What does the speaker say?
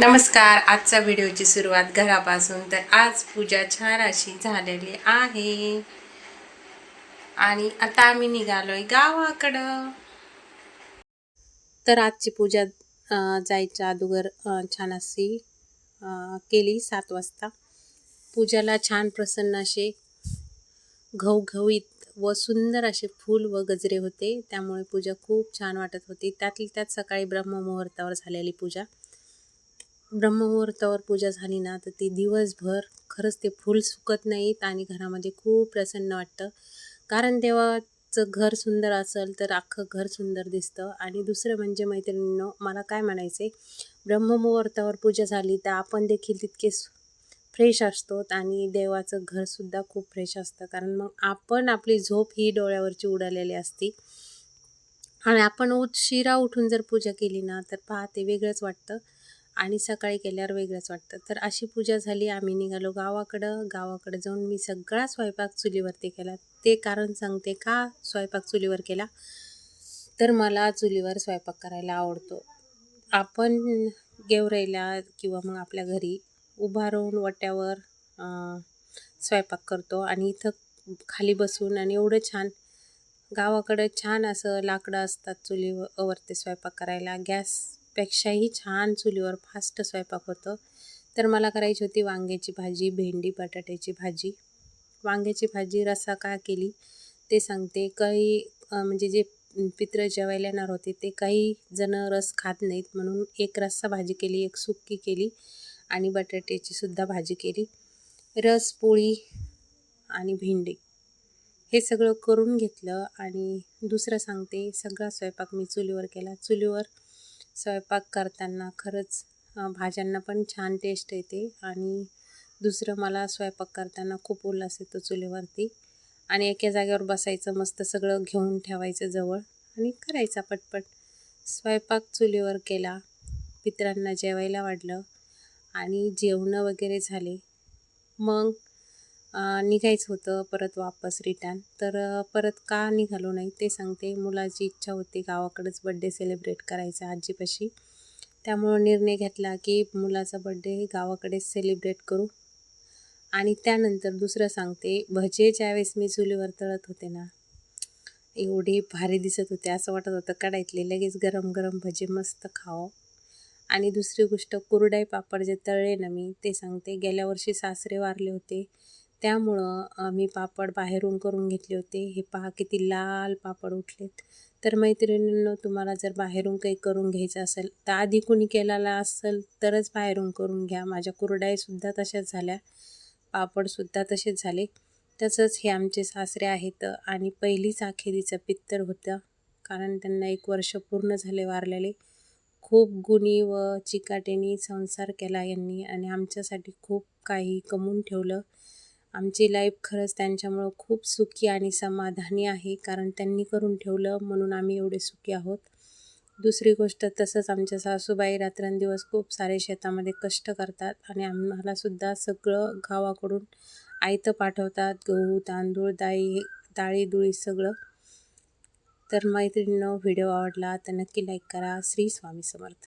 नमस्कार आजच्या व्हिडिओची सुरुवात घरापासून. तर आज पूजा छान अशी झालेली आहे. आणि आता आम्ही निघालोय गावाकडं. तर आजची पूजा जायच्या अगोदर छान अशी केली सात वाजता. पूजाला छान प्रसन्न असे घवघवीत व सुंदर असे फूल व गजरे होते. त्यामुळे पूजा खूप छान वाटत होती. त्यातली त्यात सकाळी ब्रह्ममुहूर्तावर झालेली पूजा. ब्रह्ममुहूर्तावर पूजा झाली ना तर ती दिवसभर खरंच ते फूल सुकत नाहीत आणि घरामध्ये खूप प्रसन्न वाटतं. कारण देवाचं घर सुंदर असेल तर अख्खं घर सुंदर दिसतं. आणि दुसरं म्हणजे मैत्रिणींनो मला काय म्हणायचं आहे ब्रह्ममुहूर्तावर पूजा झाली तर आपण देखील तितके फ्रेश असतो आणि देवाचं घरसुद्धा खूप फ्रेश असतं. कारण मग आपण आपली झोप ही डोळ्यावरची उडालेली असती. आणि आपण उशिरा उठून जर पूजा केली ना तर पहा ते वेगळंच वाटतं. आणि सकाळी केल्यावर वेगळंच वाटतं. तर अशी पूजा झाली आम्ही निघालो गावाकडं. गावाकडं जाऊन मी सगळा स्वयंपाक चुलीवरती केला. ते कारण सांगते का? स्वयंपाक चुलीवर केला तर मला चुलीवर स्वयंपाक करायला आवडतो. आपण गेवराईला किंवा मग आपल्या घरी उभा राहून वट्यावर स्वयंपाक करतो आणि इथं खाली बसून आणि एवढं छान गावाकडं छान असं लाकडं असतात चुलीवरती स्वयंपाक करायला. गॅस पेक्षाही छान चुलीवर फास्ट स्वयंपाक होतं. तर मला करायची होती वांग्याची भाजी भेंडी बटाट्याची भाजी. वांग्याची भाजी रस्सा का केली ते सांगते. काही म्हणजे जे पित्र जेवायला येणार होते ते काही जण रस खात नाहीत म्हणून एक रस्सा भाजी केली एक सुक्की केली आणि बटाट्याची सुद्धा भाजी केली. रस पोळी आणि भेंडी हे सगळं करून घेतलं आणि दुसरं सांगते सगळा स्वयंपाक मी चुलीवर केला. चुलीवर स्वयंपाक करताना खरंच भाज्यांना पण छान टेस्ट येते आणि दुसरं मला स्वयंपाक करताना खूप उल्हास येतो चुलीवरती. आणि एका जागेवर बसायचं मस्त सगळं घेऊन ठेवायचं जवळ आणि करायचा पटपट. स्वयंपाक चुलीवर केला पितरांना जेवायला वाढलं आणि जेवणं वगैरे झाले. मग निघायचं होतं परत वापस रिटर्न तर परत का निघालो नाही ते सांगते. मुलाची इच्छा होती गावाकडेच बड्डे सेलिब्रेट करायचा आजीपाशी. त्यामुळं निर्णय घेतला की मुलाचा बड्डे गावाकडेच सेलिब्रेट करू. आणि त्यानंतर दुसरं सांगते भजे ज्यावेळेस मी चुलीवर तळत होते ना एवढे भारी दिसत होते असं वाटत होतं. कडाईतले लगेच गरम गरम भजे मस्त खावं. आणि दुसरी गोष्ट कुरडाई पापड जे तळले ना मी ते सांगते गेल्या वर्षी सासरे वारले होते. त्यामुळं आम्ही पापड बाहेरून करून घेतले होते. हे पहा किती लाल पापड उठलेत. तर मैत्रिणींनो तुम्हाला जर बाहेरून काही करून घ्यायचं असेल तर आधी कुणी केलेला असेल तरच बाहेरून करून घ्या. माझ्या कुरडाईसुद्धा तशाच झाल्या. पापडसुद्धा तसेच झाले. तसंच हे आमचे सासरे आहेत आणि पहिलीच अखेरीचं पित्तर होतं. कारण त्यांना एक वर्ष पूर्ण झाले वारलेले. खूप गुणी व चिकाटेने संसार केला यांनी आणि आमच्यासाठी खूप काही कमवून ठेवलं. आमची लाईफ खरंच त्यांच्यामुळं खूप सुखी आणि समाधानी आहे कारण त्यांनी करून ठेवलं म्हणून आम्ही एवढे सुखी आहोत. दुसरी गोष्ट तसंच आमच्या सासूबाई रात्रंदिवस खूप सारे शेतामध्ये कष्ट करतात आणि आम्हालासुद्धा सगळं गावाकडून आयतं पाठवतात गहू तांदूळ डाळी डाळी दुळी सगळं. तर मैत्रिणीनं व्हिडिओ आवडला तर नक्की लाईक करा. श्री स्वामी समर्थ.